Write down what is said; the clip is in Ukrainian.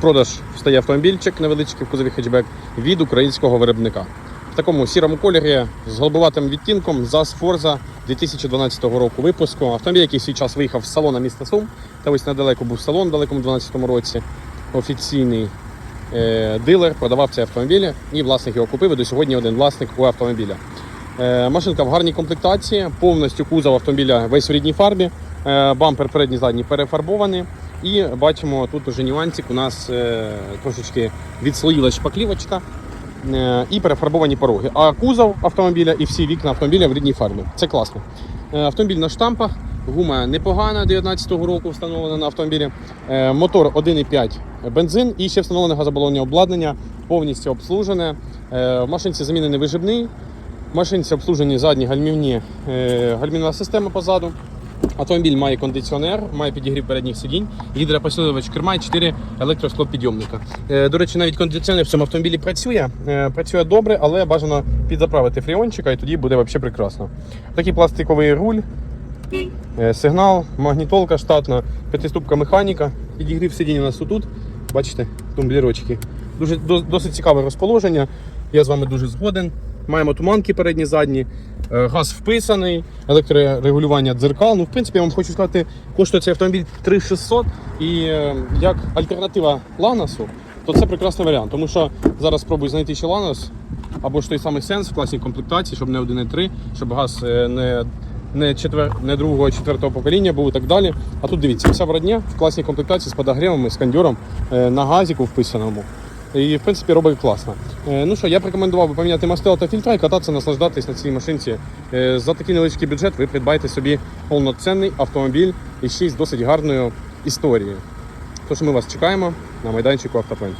Продаж стає автомобільчик невеличкий в кузові хетчбек від українського виробника. В такому сірому кольорі з голубоватим відтінком ЗАЗ Forza 2012 року випуску. Автомобіль, який свій час виїхав з салону міста Сум. Та ось недалеко був салон в далекому 2012 році. Офіційний е, дилер продавав цей автомобіль і власник його купив. І до сьогодні один власник у автомобіля. Е, машинка в гарній комплектації, повністю кузов автомобіля весь в рідній фарбі. Е, бампер передній задній перефарбований. І бачимо, тут уже нюансик у нас е, трошечки відслоїла шпаклівочка е, і перефарбовані пороги. А кузов автомобіля і всі вікна автомобіля в рідній фарбі. Це класно. Е, автомобіль на штампах, гума непогана 19-го року встановлена на автомобілі. Мотор 1,5 бензин і ще встановлене газобалонне обладнання, повністю обслужене. В машинці замінений виживний. В машинці обслужені задні гальмівні, гальмівна система позаду. Автомобіль має кондиціонер, має підігрів передніх сидінь, гідропосилювач керма і 4 електросклопідйомника. Е, До речі, навіть кондиціонер в цьому автомобілі працює. Е, Працює добре, але бажано підзаправити фріончика і тоді буде взагалі прекрасно. Такий пластиковий руль, е, сигнал, магнітолка штатна, п'ятиступка механіка. Підігрів сидінь у нас тут. Бачите, тумблірочки. Дуже досить цікаве розположення. Я з вами дуже згоден. Маємо туманки передні, задні, е, газ вписаний, електрорегулювання дзеркал. Ну, в принципі, я вам хочу сказати, коштує цей автомобіль 3600 і е, як альтернатива Ланасу, то це прекрасний варіант. Тому що зараз спробую знайти ще Ланас або ж той самий сенс в класній комплектації, щоб не 1,3, щоб газ е, не, не, четвер, не другого, четвертого покоління був і так далі. А тут дивіться, вся вродня в класній комплектації з подогрівами, з кондьором е, на газіку вписаному. І в принципі робить класно. Е, Ну що, я б рекомендував би поміняти мастила та фільтра і кататися, наслаждатись на цій машинці. Е, За такий невеличкий бюджет ви придбаєте собі повноцінний автомобіль і ще й з досить гарною історією. Тож ми вас чекаємо на майданчику Автопоінт.